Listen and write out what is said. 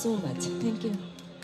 so much. Thank you.